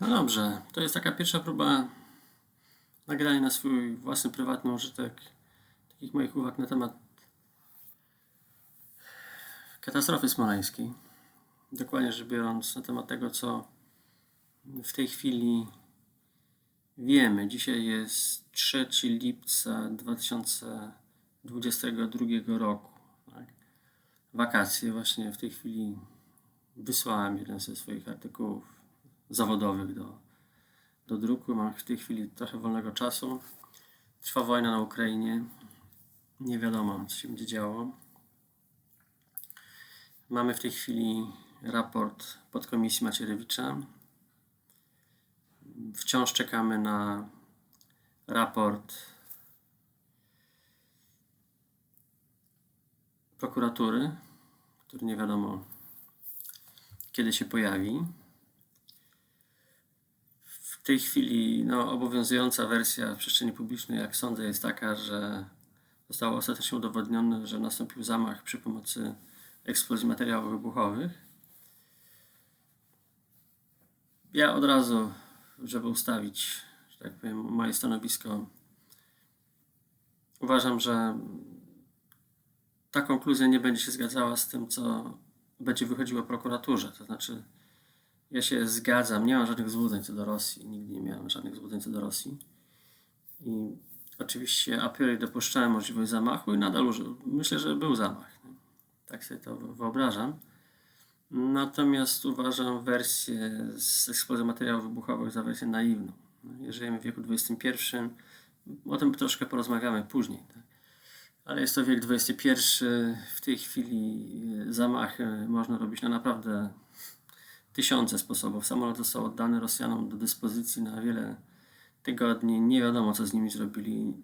No dobrze, to jest taka pierwsza próba nagrania na swój własny prywatny użytek takich moich uwag na temat katastrofy smoleńskiej. Dokładnie rzecz biorąc, na temat tego, co w tej chwili wiemy. Dzisiaj jest 3 lipca 2022 roku. Tak? Wakacje. Właśnie w tej chwili wysłałem jeden ze swoich artykułów zawodowych do, do druku. Mam w tej chwili trochę wolnego czasu. Trwa wojna na Ukrainie. Nie wiadomo, co się będzie działo. Mamy w tej chwili raport podkomisji Macierewicza. Wciąż czekamy na raport prokuratury, który nie wiadomo kiedy się pojawi. Tej chwili no, obowiązująca wersja w przestrzeni publicznej, jak sądzę, jest taka, że zostało ostatecznie udowodnione, że nastąpił zamach przy pomocy eksplozji materiałów wybuchowych. Ja od razu, żeby ustawić, że tak powiem, moje stanowisko, uważam, że ta konkluzja nie będzie się zgadzała z tym, co będzie wychodziło prokuraturze. To znaczy, ja się zgadzam, nie mam żadnych złudzeń co do Rosji, nigdy nie miałem żadnych złudzeń co do Rosji. I oczywiście a priori dopuszczałem możliwość zamachu i nadal myślę, że był zamach. Tak sobie to wyobrażam. Natomiast uważam wersję z eksplozją materiałów wybuchowych za wersję naiwną. Żyjemy w wieku XXI, o tym troszkę porozmawiamy później. Tak? Ale jest to wiek XXI, w tej chwili zamachy można robić na naprawdę tysiące sposobów. Samolot został oddany Rosjanom do dyspozycji na wiele tygodni. Nie wiadomo, co z nimi zrobili.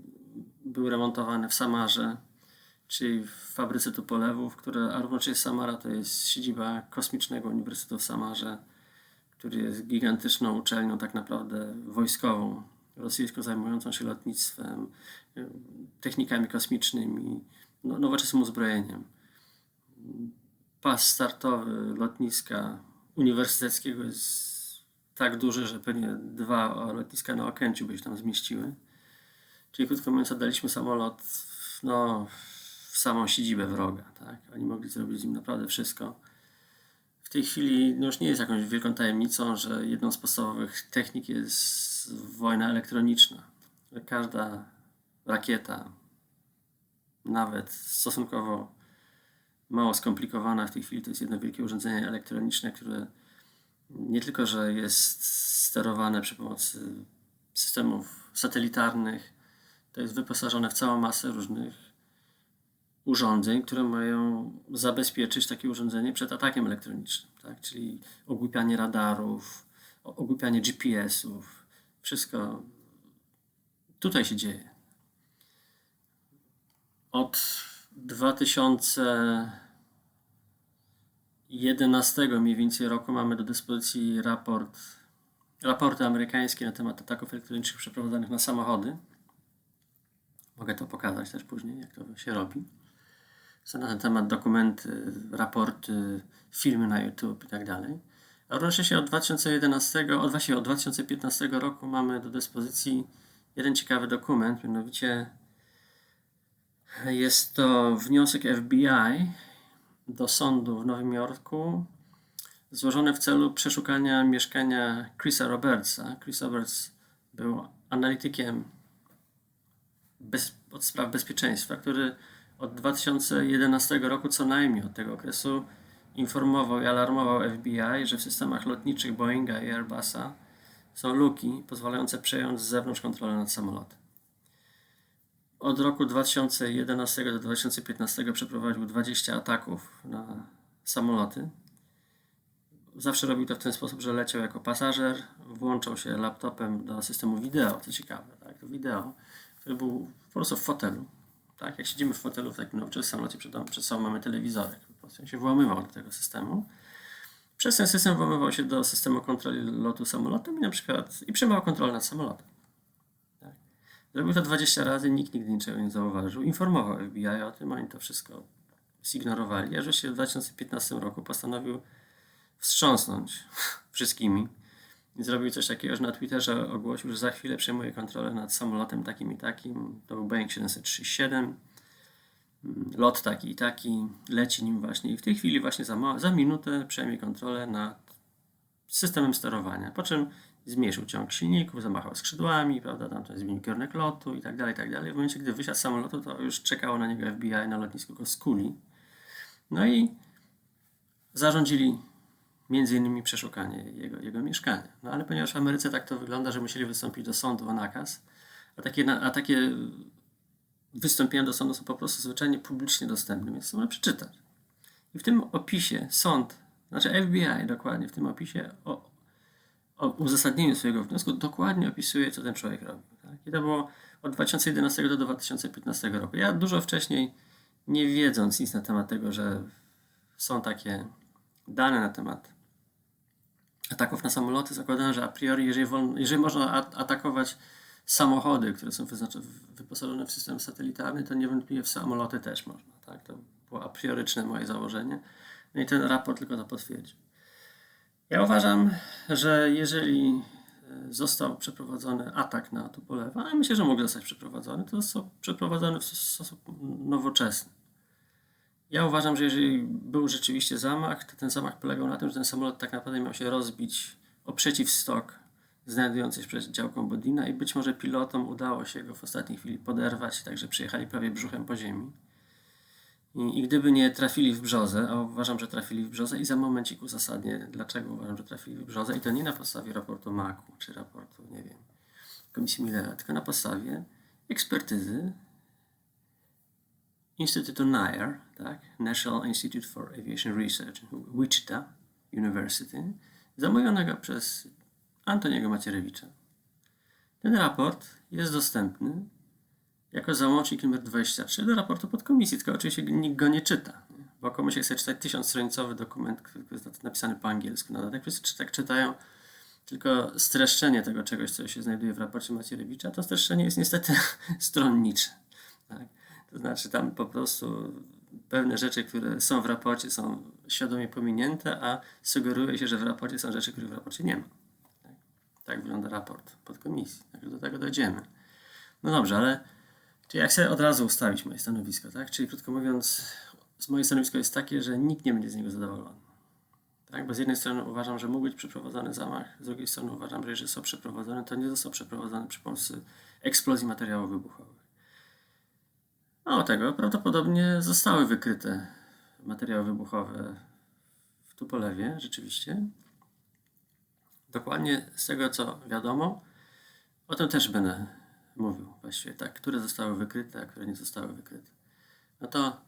Był remontowany w Samarze, czyli w fabryce Tupolewów, które, a równocześnie Samara to jest siedziba Kosmicznego Uniwersytetu w Samarze, który jest gigantyczną uczelnią tak naprawdę wojskową, rosyjską, zajmującą się lotnictwem, technikami kosmicznymi, no, nowoczesnym uzbrojeniem. Pas startowy lotniska uniwersyteckiego jest tak duży, że pewnie dwa lotniska na Okęciu by się tam zmieściły. Czyli krótko mówiąc, oddaliśmy samolot no, w samą siedzibę wroga. Tak? Oni mogli zrobić z nim naprawdę wszystko. W tej chwili no już nie jest jakąś wielką tajemnicą, że jedną z podstawowych technik jest wojna elektroniczna. Każda rakieta, nawet stosunkowo mało skomplikowana w tej chwili, to jest jedno wielkie urządzenie elektroniczne, które nie tylko, że jest sterowane przy pomocy systemów satelitarnych, to jest wyposażone w całą masę różnych urządzeń, które mają zabezpieczyć takie urządzenie przed atakiem elektronicznym, tak? czyli ogłupianie radarów, ogłupianie GPS-ów, wszystko tutaj się dzieje. Od 2011 mniej więcej roku mamy do dyspozycji raport, raporty amerykańskie na temat ataków elektronicznych przeprowadzanych na samochody. Mogę to pokazać też później, jak to się robi. Są na ten temat dokumenty, raporty, filmy na YouTube i tak dalej. A równocześnie od 2011, od właśnie od 2015 roku mamy do dyspozycji jeden ciekawy dokument, mianowicie jest to wniosek FBI do sądu w Nowym Jorku złożony w celu przeszukania mieszkania Chrisa Robertsa. Chris Roberts był analitykiem bez, od spraw bezpieczeństwa, który od 2011 roku co najmniej od tego okresu informował i alarmował FBI, że w systemach lotniczych Boeinga i Airbusa są luki pozwalające przejąć z zewnątrz kontrolę nad samolotem. Od roku 2011 do 2015 przeprowadził 20 ataków na samoloty. Zawsze robił to w ten sposób, że leciał jako pasażer, włączał się laptopem do systemu wideo, co ciekawe, tak? wideo, który był po prostu w fotelu. Tak? Jak siedzimy w fotelu w takim nowoczesnym samolocie, przed, sobą mamy telewizorek, po prostu się włamywał do tego systemu. Przez ten system włamywał się do systemu kontroli lotu samolotem i na przykład i przejmował kontrolę nad samolotem. Zrobił to 20 razy, nikt nigdy niczego nie zauważył. Informował FBI o tym, oni to wszystko zignorowali. Aż się w 2015 roku postanowił wstrząsnąć wszystkimi I zrobił coś takiego, że na Twitterze ogłosił, że za chwilę przejmuje kontrolę nad samolotem takim i takim. To był Boeing 737. Mm, Lot taki i taki, leci nim właśnie i w tej chwili właśnie za, ma- za minutę przejmie kontrolę nad systemem sterowania, po czym zmniejszył ciąg silników, zamachał skrzydłami, prawda, tam to zmienił kierunek lotu i tak dalej, tak dalej. W momencie, gdy wysiadł z samolotu, to już czekało na niego FBI na lotnisku go skuli. No i zarządzili między innymi przeszukanie jego, jego mieszkania. No ale ponieważ w Ameryce tak to wygląda, że musieli wystąpić do sądu o nakaz, a takie, a takie wystąpienia do sądu są po prostu zwyczajnie publicznie dostępne, więc można przeczytać. I w tym opisie sąd, znaczy FBI dokładnie w tym opisie o uzasadnieniu swojego wniosku dokładnie opisuje, co ten człowiek robił. Tak? I to było od 2011 do 2015 roku. Ja dużo wcześniej, nie wiedząc nic na temat tego, że są takie dane na temat ataków na samoloty, zakładałem, że a priori, jeżeli, wolno, jeżeli można atakować samochody, które są wyposażone w system satelitarny, to niewątpliwie w samoloty też można. Tak? To było a prioryczne moje założenie. No i ten raport tylko to potwierdził. Ja uważam, że jeżeli e, został przeprowadzony atak na Tupolewa, a myślę, że mógł zostać przeprowadzony, to został przeprowadzony w sposób nowoczesny. Ja uważam, że jeżeli był rzeczywiście zamach, to ten zamach polegał na tym, że ten samolot tak naprawdę miał się rozbić o przeciwstok znajdujący się przed działką Bodina i być może pilotom udało się go w ostatniej chwili poderwać, także przyjechali prawie brzuchem po ziemi. I, gdyby nie trafili w brzozę, a uważam, że trafili w brzozę i za momencik uzasadnię, dlaczego uważam, że trafili w brzozę i to nie na podstawie raportu MAK-u, czy raportu, nie wiem, Komisji Millera, tylko na podstawie ekspertyzy Instytutu NIAR, tak? National Institute for Aviation Research, Wichita University, zamówionego przez Antoniego Macierewicza. Ten raport jest dostępny jako załącznik numer 23 do raportu podkomisji, tylko oczywiście nikt go nie czyta. Bo komuś chce czytać tysiącstronicowy dokument, który jest napisany po angielsku. Na dodatek wszyscy tak czytają tylko streszczenie tego czegoś, co się znajduje w raporcie Macierewicza, to streszczenie jest niestety stronnicze. Tak? To znaczy tam po prostu pewne rzeczy, które są w raporcie są świadomie pominięte, a sugeruje się, że w raporcie są rzeczy, których w raporcie nie ma. Tak, tak wygląda raport podkomisji. Także do tego dojdziemy. No dobrze, ale czy jak chcę od razu ustawić moje stanowisko, tak? Czyli krótko mówiąc, moje stanowisko jest takie, że nikt nie będzie z niego zadowolony. Tak? Bo z jednej strony uważam, że mógł być przeprowadzony zamach, z drugiej strony uważam, że jeżeli został przeprowadzony, to nie został przeprowadzony przy pomocy eksplozji materiałów wybuchowych. Mało tego, prawdopodobnie zostały wykryte materiały wybuchowe w Tupolewie, rzeczywiście. Dokładnie z tego, co wiadomo, o tym też będę mówił właściwie, tak, które zostały wykryte, a które nie zostały wykryte. No to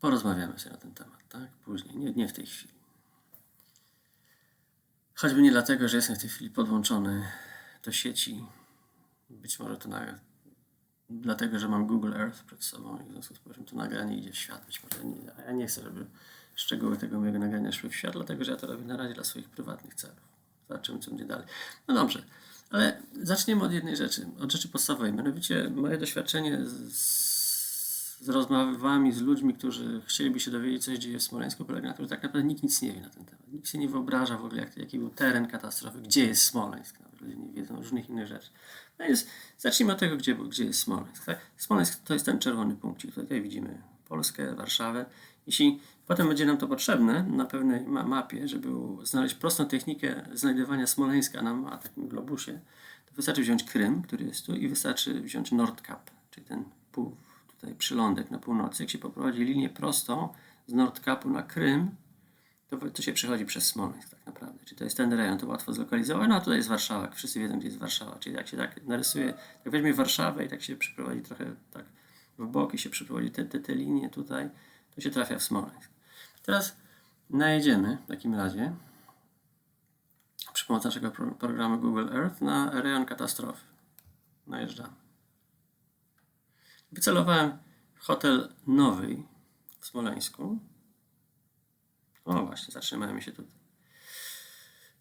porozmawiamy sobie na ten temat, tak, później, nie, nie w tej chwili. Choćby nie dlatego, że jestem w tej chwili podłączony do sieci, być może to na, dlatego, że mam Google Earth przed sobą i w związku z powyższym to nagranie idzie w świat. Być może nie, a ja nie chcę, żeby szczegóły tego mojego nagrania szły w świat, dlatego że ja to robię na razie dla swoich prywatnych celów. Zobaczymy, co będzie dalej. No dobrze, ale zaczniemy od jednej rzeczy, od rzeczy podstawowej. Mianowicie moje doświadczenie z, z rozmowami z ludźmi, którzy chcieliby się dowiedzieć, co się dzieje w Smoleńsku, polega na tym, że tak naprawdę nikt nic nie wie na ten temat. Nikt się nie wyobraża w ogóle, jak, jaki był teren katastrofy, gdzie jest Smoleńsk. Nawet ludzie nie wiedzą różnych innych rzeczy. No więc zacznijmy od tego, gdzie, gdzie jest Smoleńsk. Tak? Smoleńsk to jest ten czerwony punkcik. Tutaj widzimy Polskę, Warszawę. Jeśli potem będzie nam to potrzebne na pewnej ma- mapie, żeby znaleźć prostą technikę znajdywania Smoleńska na takim globusie, to wystarczy wziąć Krym, który jest tu, i wystarczy wziąć Nordkap, czyli ten pół, tutaj przylądek na północy. Jak się poprowadzi linię prostą z Nordkapu na Krym, to, to się przechodzi przez Smoleńsk tak naprawdę. Czyli to jest ten rejon, to łatwo zlokalizować. No a tutaj jest Warszawa, wszyscy wiedzą, gdzie jest Warszawa. Czyli jak się tak narysuje, tak weźmie Warszawę i tak się przeprowadzi trochę tak w bok i się przeprowadzi te, te, te linie tutaj, to się trafia w Smoleńsk. Teraz najedziemy w takim razie przy pomocy naszego pro, programu Google Earth na rejon katastrofy. Najeżdżamy. Wycelowałem hotel Nowy w Smoleńsku. O właśnie, zatrzymajmy się tutaj.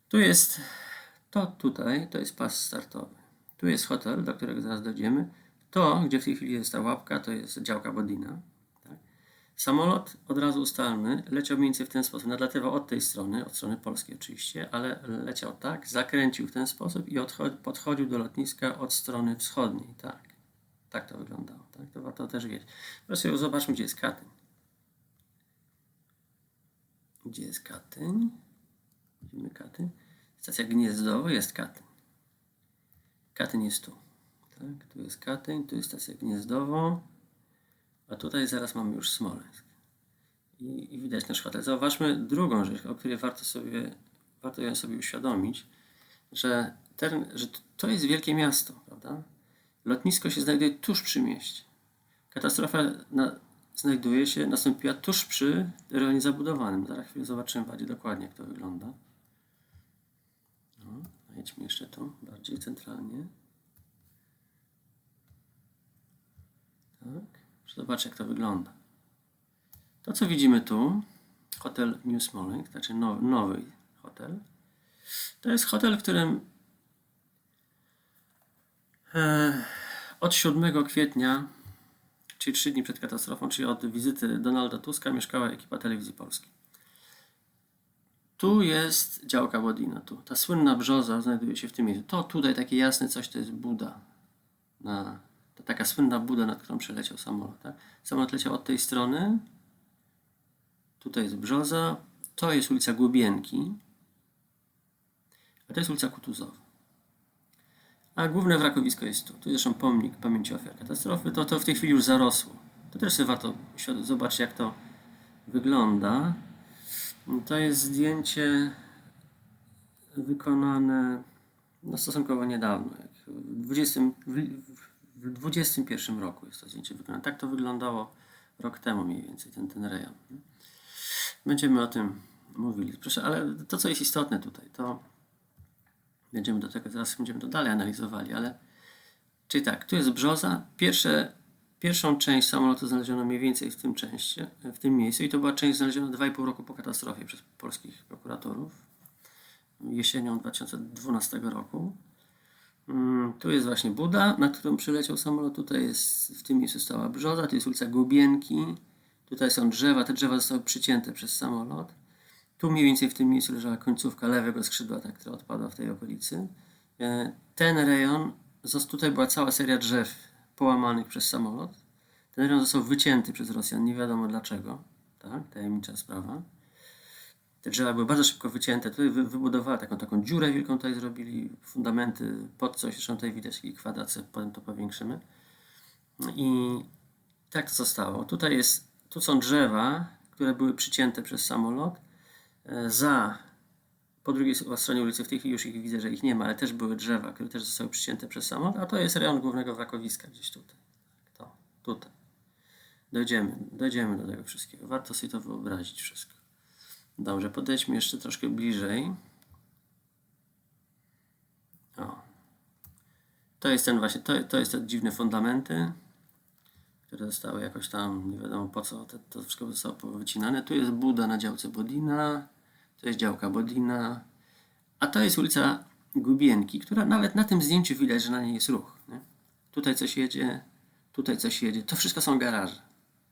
Tu jest, to tutaj, to jest pas startowy. Tu jest hotel, do którego zaraz dojdziemy. To, gdzie w tej chwili jest ta łapka, to jest działka Bodina. Samolot od razu ustalmy, leciał mniej więcej w ten sposób. Nadlatywał od tej strony, od strony polskiej oczywiście, ale leciał tak, zakręcił w ten sposób i odcho- podchodził do lotniska od strony wschodniej. Tak, tak to wyglądało. Tak? To warto też wiedzieć. Sobie zobaczmy, gdzie jest Katyń. Gdzie jest Katyń? Widzimy Katyń. Stacja Gniezdowo jest Katyń. Katyń jest tu. Tak, tu jest Katyń, tu jest stacja Gniezdowo, a tutaj zaraz mamy już Smoleńsk. I, i widać nasz hotel. Zauważmy drugą rzecz, o której warto sobie, warto ją sobie uświadomić, że, ten, że to jest wielkie miasto, prawda? Lotnisko się znajduje tuż przy mieście. Katastrofa na, znajduje się, nastąpiła tuż przy rejonie zabudowanym. Zaraz chwilę zobaczymy bardziej dokładnie, jak to wygląda. No, jedźmy jeszcze tu, bardziej centralnie. Tak. Zobaczcie, jak to wygląda. To, co widzimy tu, hotel New Smolensk, znaczy nowy, hotel, to jest hotel, w którym e, od 7 kwietnia, czyli 3 dni przed katastrofą, czyli od wizyty Donalda Tuska, mieszkała ekipa telewizji polskiej. Tu jest działka Bodina, tu. Ta słynna brzoza znajduje się w tym miejscu. To tutaj takie jasne coś to jest Buda. Na, taka słynna Buda, nad którą przeleciał samolot. Tak? Samolot leciał od tej strony. Tutaj jest brzoza. To jest ulica Głubienki. A to jest ulica Kutuzowa. A główne wrakowisko jest tu. Tu jest zresztą pomnik pamięci ofiar katastrofy. To, to w tej chwili już zarosło. To też sobie warto zobaczyć, jak to wygląda. To jest zdjęcie wykonane no, stosunkowo niedawno. Jak w, 20, w, w 21 roku jest to zdjęcie wykonane. Tak to wyglądało rok temu mniej więcej, ten, ten rejon. Będziemy o tym mówili. Proszę, ale to, co jest istotne tutaj, to będziemy do tego, zaraz będziemy to dalej analizowali, ale czyli tak, tu jest brzoza. Pierwsze, pierwszą część samolotu znaleziono mniej więcej w tym części, w tym miejscu i to była część znaleziona 2,5 roku po katastrofie przez polskich prokuratorów jesienią 2012 roku. Mm, Tu jest właśnie Buda, na którą przyleciał samolot. Tutaj jest, w tym miejscu stała brzoza, tu jest ulica Gubienki. Tutaj są drzewa, te drzewa zostały przycięte przez samolot. Tu mniej więcej w tym miejscu leżała końcówka lewego skrzydła, ta, która odpadła w tej okolicy. E, Ten rejon, tutaj była cała seria drzew połamanych przez samolot. Ten rejon został wycięty przez Rosjan, nie wiadomo dlaczego. Tak, tajemnicza sprawa. Te drzewa były bardzo szybko wycięte. Tutaj wy, wybudowali taką, taką dziurę wielką, tutaj zrobili fundamenty pod coś, zresztą tutaj widać kwadrat, sobie potem to powiększymy. I tak to zostało. Tutaj jest, tu są drzewa, które były przycięte przez samolot. E, Za, po drugiej stronie ulicy, w tej chwili już ich widzę, że ich nie ma, ale też były drzewa, które też zostały przycięte przez samolot, a to jest rejon głównego wrakowiska gdzieś tutaj. Tak, To, tutaj. Dojdziemy, dojdziemy do tego wszystkiego. Warto sobie to wyobrazić wszystko. Dobrze, podejdźmy jeszcze troszkę bliżej. O. To jest ten właśnie, to, to jest te dziwne fundamenty, które zostały jakoś tam, nie wiadomo po co, to, to wszystko zostało powycinane. Tu jest Buda na działce Bodina, to jest działka Bodina, a to jest ulica Gubienki, która nawet na tym zdjęciu widać, że na niej jest ruch. Nie? Tutaj coś jedzie, tutaj coś jedzie. To wszystko są garaże.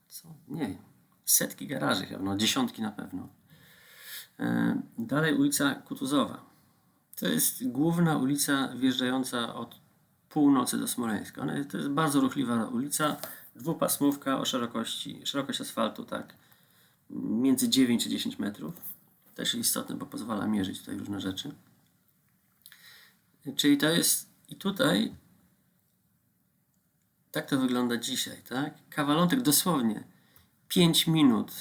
Co? Nie wiem. Setki garaży, no dziesiątki na pewno. E, Dalej ulica Kutuzowa. To jest główna ulica wjeżdżająca od północy do Smoleńska. Ona jest, to jest bardzo ruchliwa ulica, dwupasmówka o szerokości, szerokość asfaltu tak między 9 a 10 metrów. Też istotne, bo pozwala mierzyć tutaj różne rzeczy. Czyli to jest i tutaj tak to wygląda dzisiaj, tak? Kawalątek dosłownie 5 minut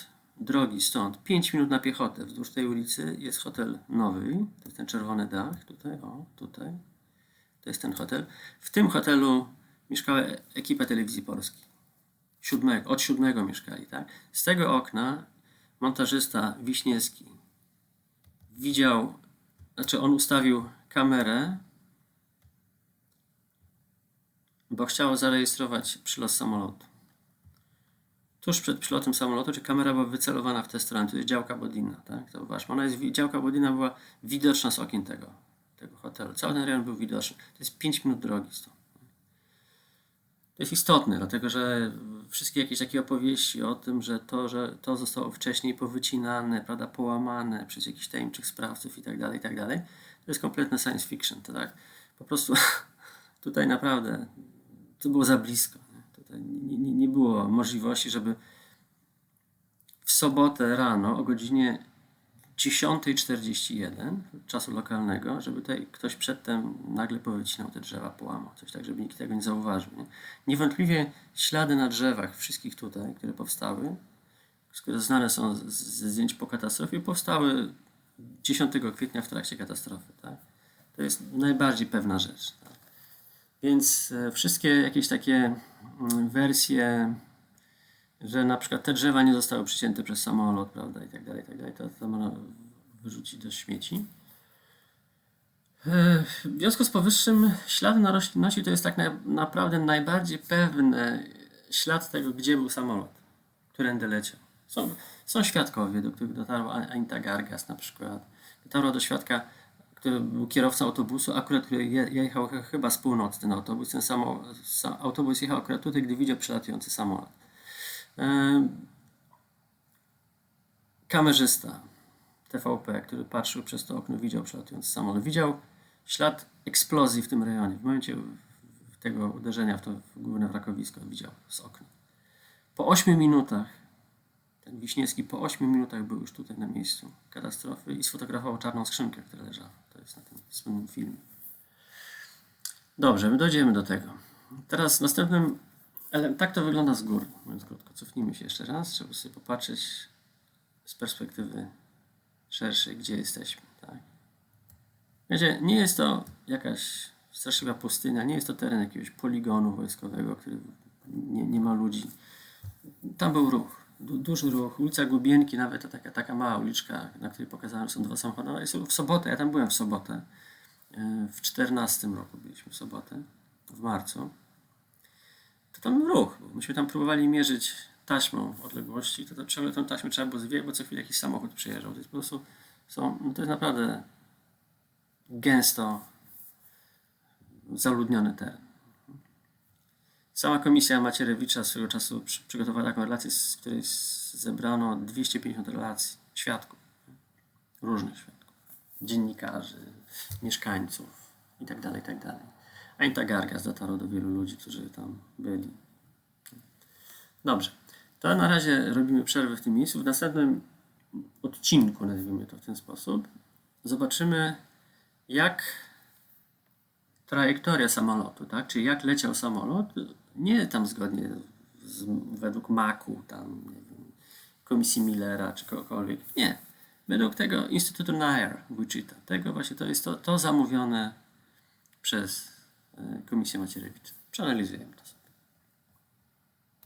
drogi stąd, 5 minut na piechotę wzdłuż tej ulicy jest hotel nowy. To jest ten czerwony dach tutaj, o, tutaj. To jest ten hotel. W tym hotelu mieszkała ekipa telewizji polskiej. Siódmego, od siódmego mieszkali, tak? Z tego okna montażysta Wiśniewski widział, znaczy on ustawił kamerę, bo chciał zarejestrować przylos samolotu. Tuż przed przylotem samolotu, czy kamera była wycelowana w tę stronę, to jest działka Bodina, tak? Zauważmy, ona jest, działka Bodina była widoczna z okien tego, tego hotelu. Cały ten rejon był widoczny. To jest 5 minut drogi stąd. To jest istotne, dlatego że wszystkie jakieś takie opowieści o tym, że to, że to zostało wcześniej powycinane, prawda, połamane przez jakichś tajemniczych sprawców i tak dalej, i tak dalej, to jest kompletne science fiction, to tak? Po prostu tutaj naprawdę to było za blisko. Nie? Nie, nie, było możliwości, żeby w sobotę rano o godzinie 10.41 czasu lokalnego, żeby tutaj ktoś przedtem nagle powycinał te drzewa, połamał coś tak, żeby nikt tego nie zauważył. Nie? Niewątpliwie ślady na drzewach wszystkich tutaj, które powstały, które znane są ze zdjęć po katastrofie, powstały 10 kwietnia w trakcie katastrofy. Tak? To jest najbardziej pewna rzecz. Tak? Więc e, wszystkie jakieś takie wersje że na przykład te drzewa nie zostały przycięte przez samolot, prawda, i tak dalej, i tak dalej, to, to można wyrzucić do śmieci. W związku z powyższym ślady na roślinności to jest tak na, naprawdę najbardziej pewny ślad tego, gdzie był samolot, którędy leciał. Są, są świadkowie, do których dotarła An- Anita Gargas na przykład. Dotarła do świadka, który był kierowcą autobusu, akurat który je, jechał ch- chyba z północy ten autobus. Ten samo, sa, autobus jechał akurat tutaj, gdy widział przelatujący samolot. Em, Kamerzysta TVP, który patrzył przez to okno, widział przelatujący samolot. Widział ślad eksplozji w tym rejonie. W momencie tego uderzenia w to główne wrakowisko widział z okna. Po 8 minutach, ten Wiśniewski po 8 minutach był już tutaj na miejscu katastrofy i sfotografował czarną skrzynkę, która leżała. To jest na tym słynnym filmie. Dobrze, my dojdziemy do tego. Teraz następnym tak to wygląda z góry, mówiąc krótko. Cofnijmy się jeszcze raz, żeby sobie popatrzeć z perspektywy szerszej, gdzie jesteśmy. Tak? Wiecie, nie jest to jakaś straszliwa pustynia, nie jest to teren jakiegoś poligonu wojskowego, który nie, nie ma ludzi. Tam był ruch, du, duży ruch. Ulica Gubienki, nawet ta taka, taka mała uliczka, na której pokazałem, są dwa samochody. Ona jest w sobotę, ja tam byłem w sobotę. E, W 14 roku byliśmy w sobotę, w marcu to tam ruch. Myśmy tam próbowali mierzyć taśmą odległości, to, to ciągle tą taśmę trzeba było zwijać, bo co chwilę jakiś samochód przyjeżdżał. To jest po prostu są, no to jest naprawdę gęsto zaludniony teren. Sama komisja Macierewicza swego czasu przy, przygotowała taką relację, z której zebrano 250 relacji świadków, różnych świadków, dziennikarzy, mieszkańców itd. itd. Anita Gargas dotarła do wielu ludzi, którzy tam byli. Dobrze. To na razie robimy przerwę w tym miejscu. W następnym odcinku, nazwijmy to w ten sposób, zobaczymy, jak trajektoria samolotu, tak? czyli jak leciał samolot, nie tam zgodnie z, według maku, tam, wiem, komisji Millera czy kogokolwiek. Nie. Według tego Instytutu Nair Wichita. Tego właśnie to jest to, to zamówione przez e, Komisję Macierewicz. Przeanalizujemy to.